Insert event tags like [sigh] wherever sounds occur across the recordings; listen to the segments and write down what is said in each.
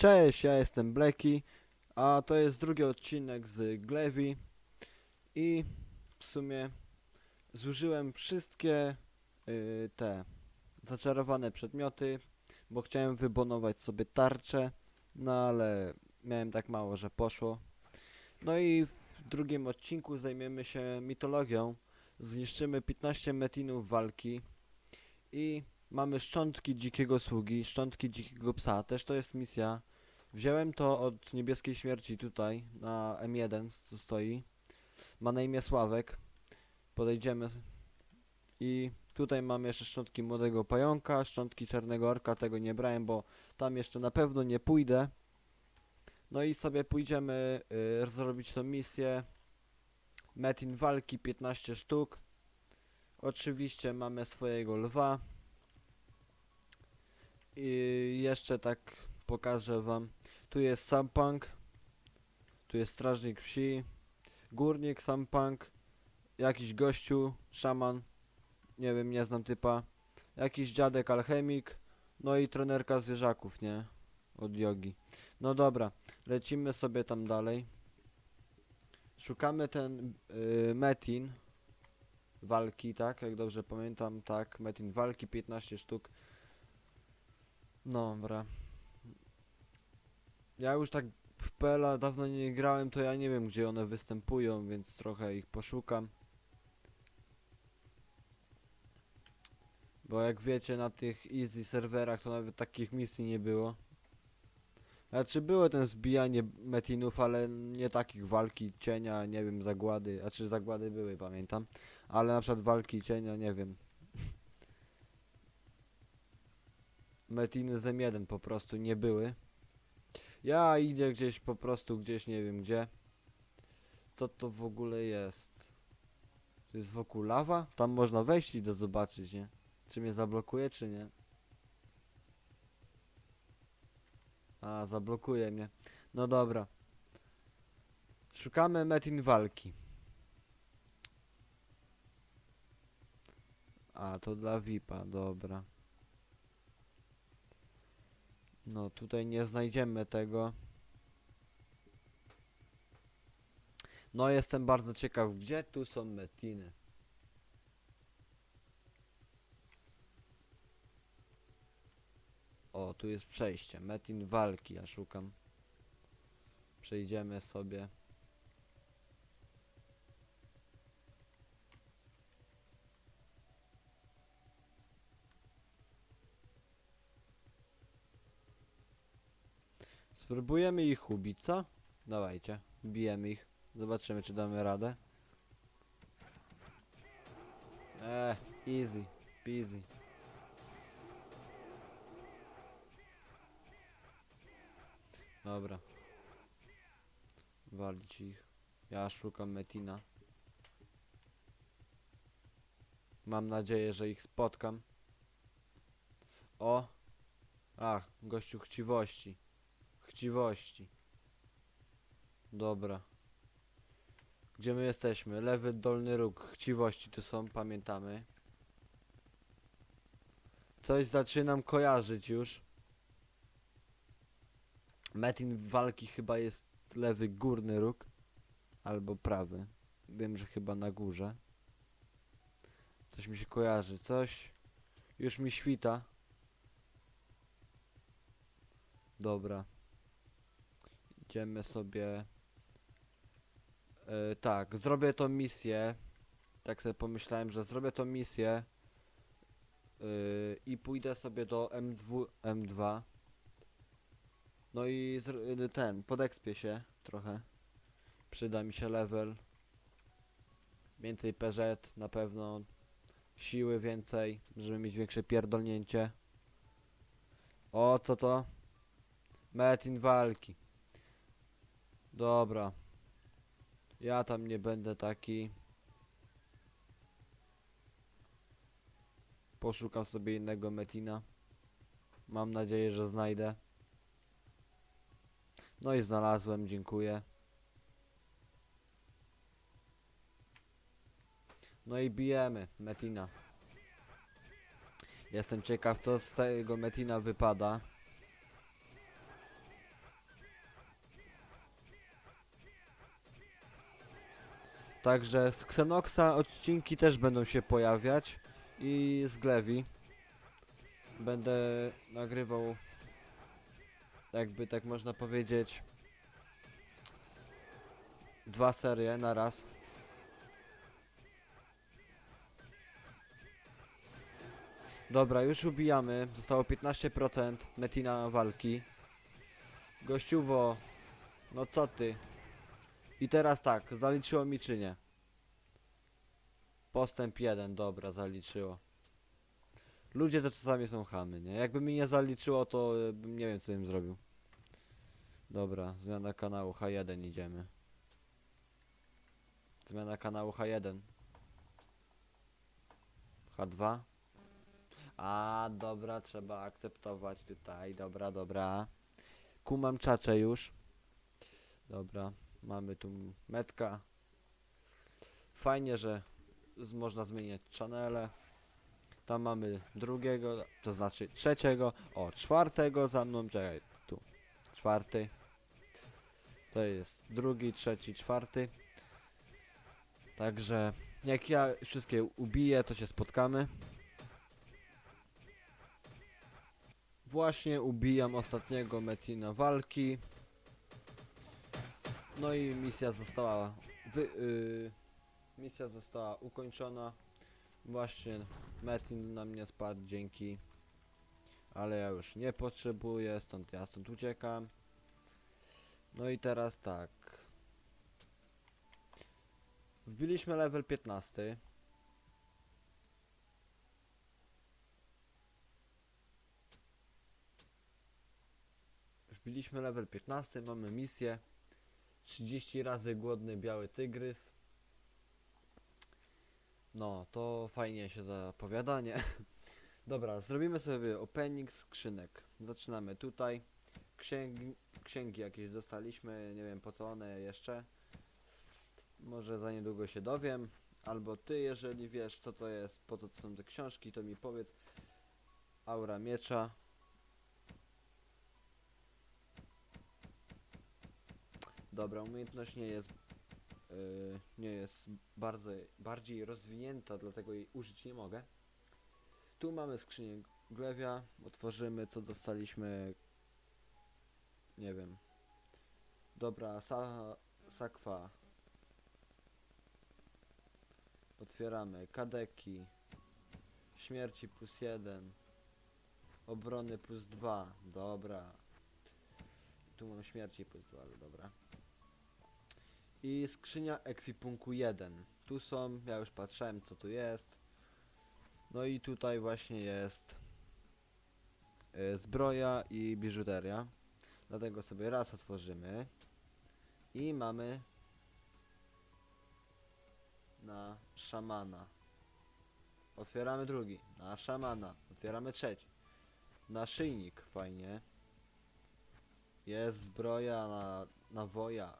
Cześć, ja jestem Blacky, a to jest drugi odcinek z Glevi i w sumie zużyłem wszystkie y, te zaczarowane przedmioty, bo chciałem wybonować sobie tarczę, no ale miałem tak mało, że poszło. No i w drugim odcinku zajmiemy się mitologią, zniszczymy 15 metinów walki i mamy szczątki dzikiego sługi, szczątki dzikiego psa, też to jest misja. Wziąłem to od niebieskiej śmierci tutaj, na M1, co stoi. Ma na imię Sławek. Podejdziemy i tutaj mam jeszcze szczątki młodego pająka, szczątki czarnego orka, tego nie brałem, bo tam jeszcze na pewno nie pójdę. No i sobie pójdziemy y, zrobić tą misję. Metin walki 15 sztuk. Oczywiście mamy swojego lwa. I jeszcze tak pokażę wam. Tu jest Sampunk. Tu jest strażnik wsi. Górnik Sampunk. Jakiś gościu, szaman. Nie wiem, nie znam typa. Jakiś dziadek alchemik. No i trenerka zwierzaków, nie? Od jogi. No dobra, lecimy sobie tam dalej. Szukamy ten y, Metin walki, tak? Jak dobrze pamiętam, tak. Metin walki, 15 sztuk. Dobra. Ja już tak w PL dawno nie grałem, to ja nie wiem gdzie one występują, więc trochę ich poszukam. Bo jak wiecie, na tych easy serwerach to nawet takich misji nie było. Znaczy było ten zbijanie metinów, ale nie takich walki cienia, nie wiem, zagłady. Znaczy zagłady były, pamiętam. Ale na przykład walki cienia, nie wiem. [laughs] Metiny z M1 po prostu nie były. Ja idę gdzieś po prostu, gdzieś nie wiem gdzie. Co to w ogóle jest? To jest wokół lawa? Tam można wejść i idę zobaczyć, nie? Czy mnie zablokuje, czy nie? A, zablokuje mnie. No dobra. Szukamy metin walki. A, to dla VIPa, dobra. No, tutaj nie znajdziemy tego. No, jestem bardzo ciekaw, gdzie tu są metiny. O, tu jest przejście. Metin walki, ja szukam. Przejdziemy sobie. Spróbujemy ich ubić, co? Dawajcie, bijemy ich. Zobaczymy, czy damy radę. Eee, easy, peasy. Dobra. Walić ich. Ja szukam Metina. Mam nadzieję, że ich spotkam. O! Ach, gościu chciwości. Chciwości. Dobra. Gdzie my jesteśmy? Lewy dolny róg. Chciwości tu są, pamiętamy. Coś zaczynam kojarzyć już. Metin walki chyba jest lewy górny róg. Albo prawy. Wiem, że chyba na górze. Coś mi się kojarzy. Coś już mi świta. Dobra. Idziemy sobie. E, tak, zrobię tą misję. Tak sobie pomyślałem, że zrobię tą misję. Yy, I pójdę sobie do M2, M2. No i y, ten, podekspię się trochę. Przyda mi się level. Więcej PZ na pewno. Siły więcej, żeby mieć większe pierdolnięcie. O, co to? Metin walki. Dobra. Ja tam nie będę taki. Poszukam sobie innego Metina. Mam nadzieję, że znajdę. No i znalazłem, dziękuję. No i bijemy Metina. Jestem ciekaw, co z tego Metina wypada. Także z Xenoxa odcinki też będą się pojawiać i z Glewi będę nagrywał jakby tak można powiedzieć dwa serie na raz. Dobra, już ubijamy. Zostało 15% Metina walki. Gościuwo, no co ty? I teraz tak, zaliczyło mi czy nie? Postęp 1, dobra, zaliczyło. Ludzie to czasami są chamy, nie? Jakby mi nie zaliczyło, to e, bym nie wiem co bym zrobił. Dobra, zmiana kanału H1 idziemy. Zmiana kanału H1. H2. A, dobra, trzeba akceptować tutaj. Dobra, dobra. Kumam czacze już. Dobra, mamy tu metka. Fajnie, że z, można zmieniać channele. Tam mamy drugiego, to znaczy trzeciego. O, czwartego za mną, czekaj, tu. Czwarty. To jest drugi, trzeci, czwarty. Także jak ja wszystkie ubiję, to się spotkamy. Właśnie ubijam ostatniego Metina walki. No i misja została wy, y, misja została ukończona. Właśnie Metin na mnie spadł dzięki. Ale ja już nie potrzebuję, stąd ja stąd uciekam. No i teraz tak. Wbiliśmy level 15. Wbiliśmy level 15, mamy misję. 30 razy głodny biały tygrys. No, to fajnie się zapowiada, nie? [laughs] Dobra, zrobimy sobie opening skrzynek. Zaczynamy tutaj. Księgi, księgi jakieś dostaliśmy, nie wiem po co one jeszcze. Może za niedługo się dowiem. Albo ty, jeżeli wiesz co to jest, po co to są te książki, to mi powiedz. Aura miecza. Dobra, umiejętność nie jest yy, nie jest bardzo bardziej rozwinięta, dlatego jej użyć nie mogę. Tu mamy skrzynię glewia, otworzymy co dostaliśmy. Nie wiem. Dobra, sa, sakwa. Otwieramy kadeki. Śmierci plus jeden. Obrony plus dwa. Dobra. Tu mam śmierci plus dwa, ale dobra. I skrzynia ekwipunku 1. Tu są, ja już patrzyłem co tu jest. No i tutaj właśnie jest y, zbroja i biżuteria. Dlatego sobie raz otworzymy. I mamy na szamana. Otwieramy drugi. Na szamana. Otwieramy trzeci. Na szyjnik fajnie. Jest zbroja na, na woja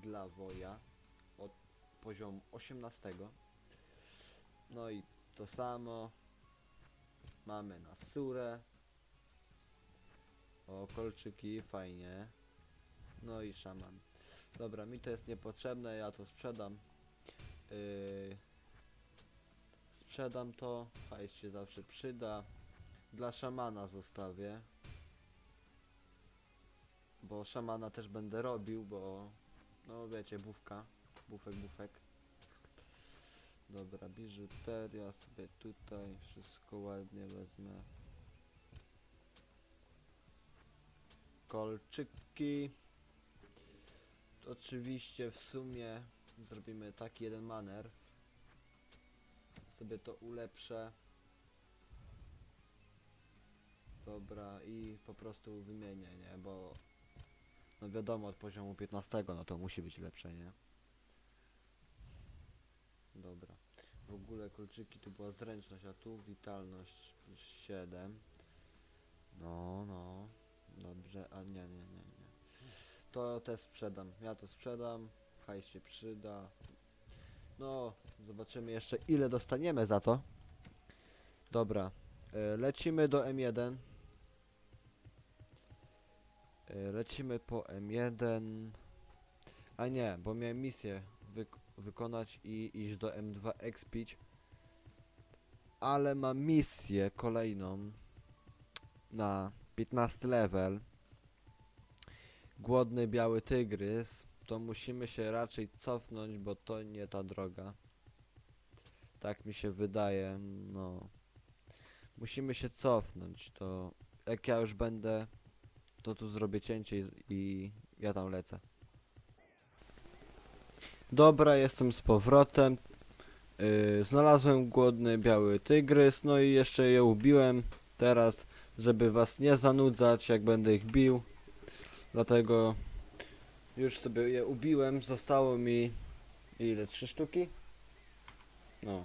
dla woja od poziomu 18. No i to samo mamy na surę. O, kolczyki, fajnie. No i szaman. Dobra, mi to jest niepotrzebne, ja to sprzedam. Yy, sprzedam to, hajs się zawsze przyda. Dla szamana zostawię. Bo szamana też będę robił, bo no wiecie, bufka. Bufek, bufek. Dobra, biżuteria sobie tutaj wszystko ładnie wezmę. Kolczyki. Oczywiście w sumie zrobimy taki jeden maner. Sobie to ulepszę. Dobra i po prostu wymienię, nie? Bo no wiadomo od poziomu 15 no to musi być lepsze, nie? Dobra. W ogóle kolczyki tu była zręczność, a tu witalność plus 7. No, no. Dobrze, a nie, nie, nie, nie. To też sprzedam. Ja to sprzedam. Hajs się przyda. No, zobaczymy jeszcze ile dostaniemy za to. Dobra. E, lecimy do M1. E, lecimy po M1. A nie, bo miałem misję wyk wykonać i iść do M2 Expić. Ale mam misję kolejną na 15 level. Głodny biały tygrys. To musimy się raczej cofnąć, bo to nie ta droga. Tak mi się wydaje, no. Musimy się cofnąć, to jak ja już będę, to tu zrobię cięcie i, i ja tam lecę. Dobra, jestem z powrotem. Yy, znalazłem głodny biały tygrys, no i jeszcze je ubiłem. Teraz, żeby was nie zanudzać, jak będę ich bił. Dlatego już sobie je ubiłem. Zostało mi ile? Trzy sztuki? No.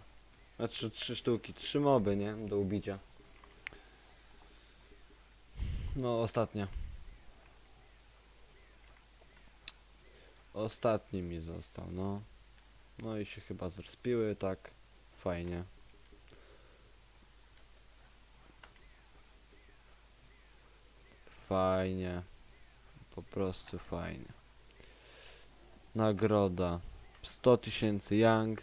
Znaczy trzy sztuki, trzy moby, nie? Do ubicia. No, ostatnia. Ostatni mi został, no. No i się chyba zrespiły, tak. Fajnie. Fajnie. Po prostu fajnie. Nagroda. 100 tysięcy Young.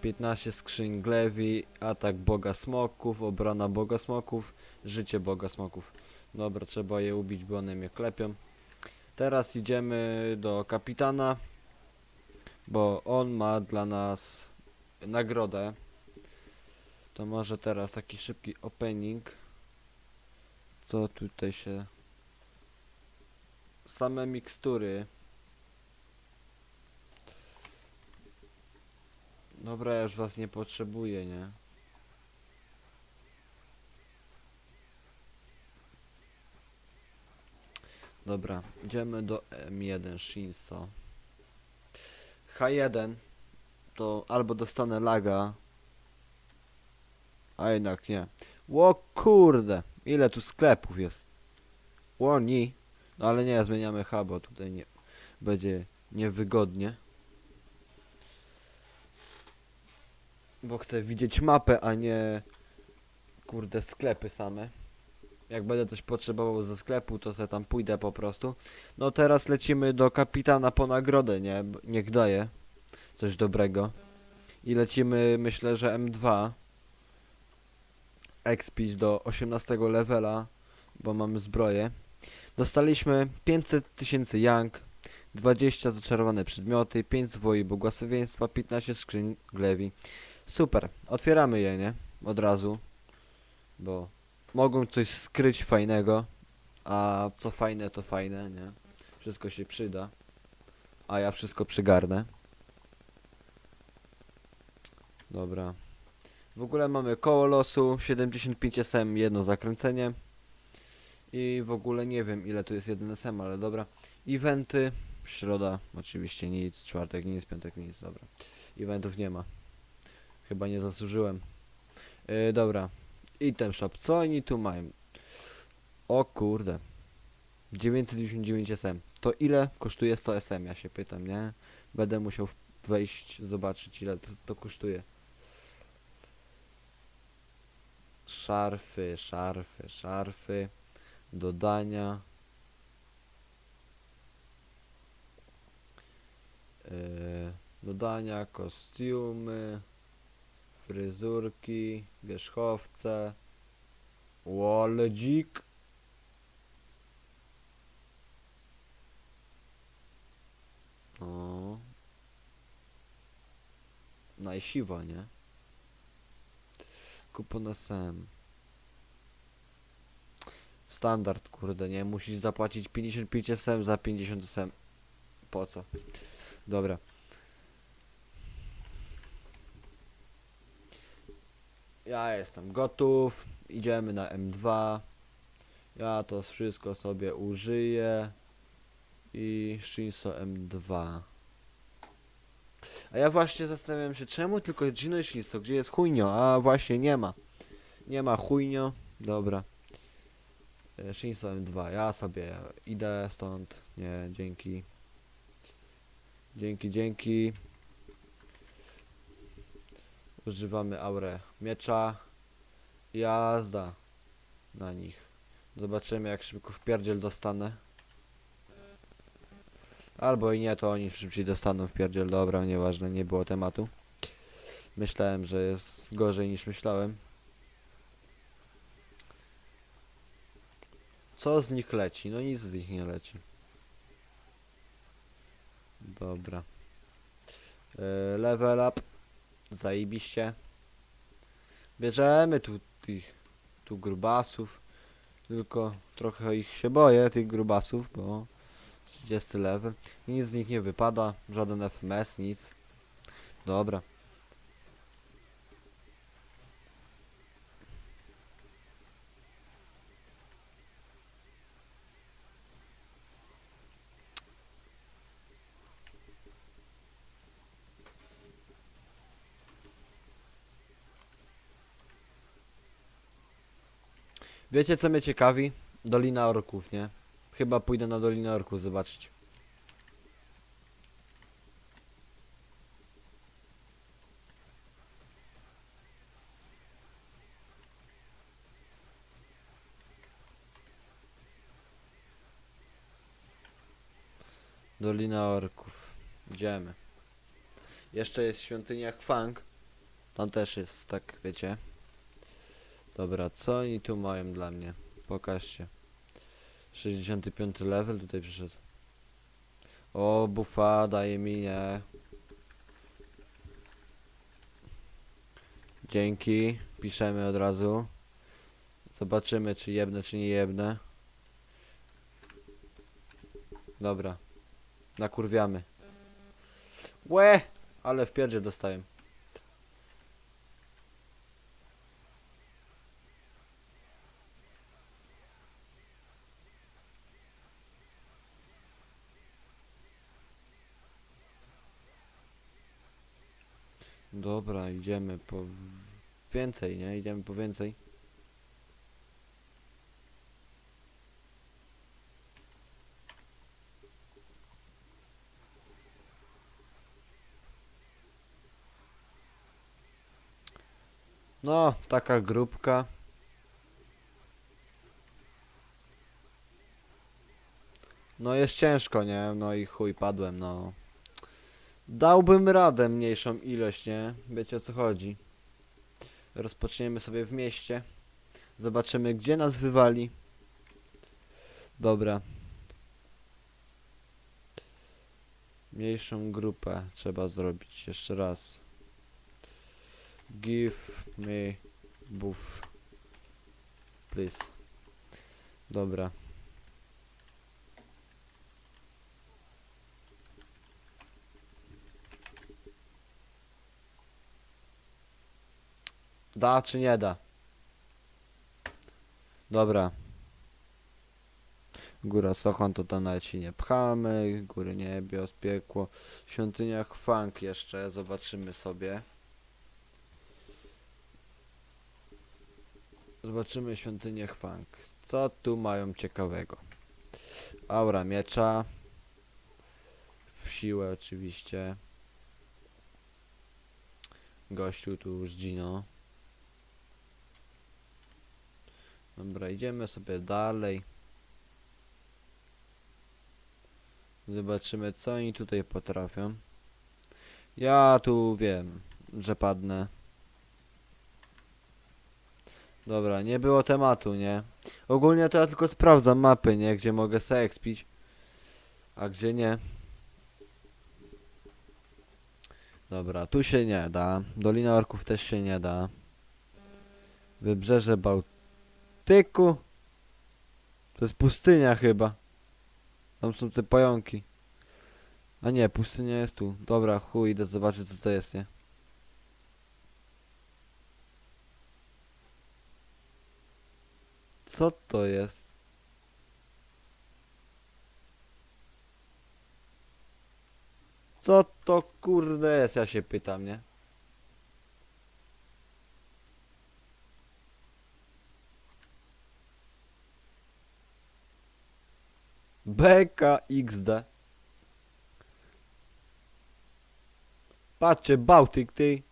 15 skrzyń Glewi, atak Boga Smoków, obrona Boga Smoków, życie Boga Smoków. Dobra, trzeba je ubić, bo one mnie klepią. Teraz idziemy do kapitana, bo on ma dla nas nagrodę. To może teraz taki szybki opening. Co tutaj się... Same mikstury. Dobra, ja już was nie potrzebuję, nie? Dobra, idziemy do M1 Shinso. H1 to albo dostanę laga, a jednak nie. Ło kurde, ile tu sklepów jest. Łoni, no ale nie, zmieniamy H, bo tutaj nie będzie niewygodnie. Bo chcę widzieć mapę, a nie kurde sklepy same. Jak będę coś potrzebował ze sklepu, to se tam pójdę po prostu. No teraz lecimy do kapitana po nagrodę, nie? Niech daje coś dobrego. I lecimy, myślę, że M2. Expić do 18 levela, bo mamy zbroję. Dostaliśmy 500 tysięcy Young, 20 zaczarowane przedmioty, 5 zwoi błogosławieństwa, 15 skrzyń glewi. Super, otwieramy je, nie? Od razu, bo mogą coś skryć fajnego, a co fajne to fajne, nie? Wszystko się przyda, a ja wszystko przygarnę. Dobra. W ogóle mamy koło losu, 75 SM, jedno zakręcenie. I w ogóle nie wiem ile tu jest jeden SM, ale dobra. Eventy, środa oczywiście nic, czwartek nic, piątek nic, dobra. Eventów nie ma. Chyba nie zasłużyłem. Yy, dobra. Item shop, co oni tu mają? O kurde. 999 SM. To ile kosztuje 100 SM? Ja się pytam, nie? Będę musiał wejść, zobaczyć ile to, to kosztuje. Szarfy, szarfy, szarfy. Dodania. Yy, dodania, kostiumy, fryzurki, wierzchowce. Łolodzik. O. Najsiwo, nie? Kupon SM. Standard, kurde, nie? Musisz zapłacić 55 SM za 50 SM. Po co? Dobra. Ja jestem gotów. Idziemy na M2. Ja to wszystko sobie użyję. I Shinso M2. A ja właśnie zastanawiam się, czemu tylko Gino i Shinso? Gdzie jest chujnio? A właśnie nie ma. Nie ma chujnio. Dobra. E, Shinso M2. Ja sobie idę stąd. Nie, dzięki. Dzięki, dzięki. Używamy aurę miecza. Jazda na nich. Zobaczymy jak szybko w pierdziel dostanę. Albo i nie, to oni szybciej dostaną w pierdziel. Dobra, nieważne, nie było tematu. Myślałem, że jest gorzej niż myślałem. Co z nich leci? No nic z nich nie leci. Dobra. Yy, level up. Zajebiście. Bierzemy tu tych tu grubasów. Tylko trochę ich się boję, tych grubasów, bo 30 level. Nic z nich nie wypada, żaden FMS, nic. Dobra. Wiecie co mnie ciekawi? Dolina Orków, nie? Chyba pójdę na Dolinę Orków zobaczyć. Dolina Orków. Idziemy. Jeszcze jest świątynia Kwang. Tam też jest, tak wiecie. Dobra, co oni tu mają dla mnie? Pokażcie. 65 level tutaj przyszedł. O, bufa daje mi, nie. Dzięki. Piszemy od razu. Zobaczymy, czy jebne, czy nie jebne. Dobra. Nakurwiamy. Łe! Ale w pierdzie dostałem. Dobra, idziemy po więcej, nie? Idziemy po więcej. No, taka grupka. No jest ciężko, nie? No i chuj, padłem, no. Dałbym radę mniejszą ilość, nie? Wiecie o co chodzi. Rozpoczniemy sobie w mieście. Zobaczymy gdzie nas wywali. Dobra. Mniejszą grupę trzeba zrobić jeszcze raz. Give me buff. Please. Dobra. Da czy nie da? Dobra. Góra Sochon to tam nawet się nie pchamy. Góry niebios, piekło. Świątynia Chwank jeszcze zobaczymy sobie. Zobaczymy świątynię Chwank. Co tu mają ciekawego? Aura miecza. W siłę oczywiście. Gościu tu już Gino. Dobra, idziemy sobie dalej. Zobaczymy, co oni tutaj potrafią. Ja tu wiem, że padnę. Dobra, nie było tematu, nie? Ogólnie to ja tylko sprawdzam mapy, nie? Gdzie mogę se expić, a gdzie nie. Dobra, tu się nie da. Dolina Orków też się nie da. Wybrzeże Bałtyku. Tyku. To jest pustynia chyba. Tam są te pająki. A nie, pustynia jest tu. Dobra, chuj, idę zobaczyć co to jest, nie? Co to jest? Co to kurde jest, ja się pytam, nie? BKXD. Patrzcie, Bałtyk, ty.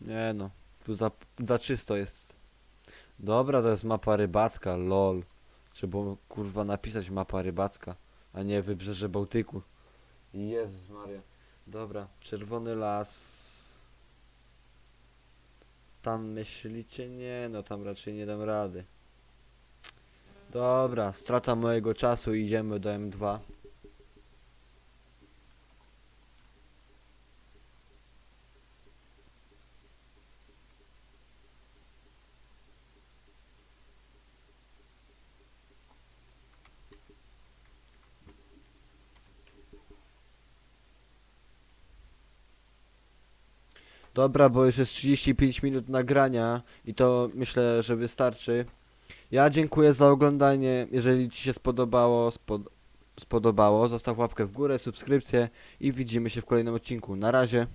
Nie no, tu za, za czysto jest. Dobra, to jest mapa rybacka, lol. Trzeba kurwa napisać mapa rybacka. a nie wybrzeże Bałtyku. Jezus Maria. Dobra, czerwony las. Tam myślicie? Nie, no tam raczej nie dam rady. Dobra, strata mojego czasu, idziemy do M2. Dobra, bo już jest 35 minut nagrania i to myślę, że wystarczy. Ja dziękuję za oglądanie. Jeżeli Ci się spodobało, spod spodobało, zostaw łapkę w górę, subskrypcję i widzimy się w kolejnym odcinku. Na razie.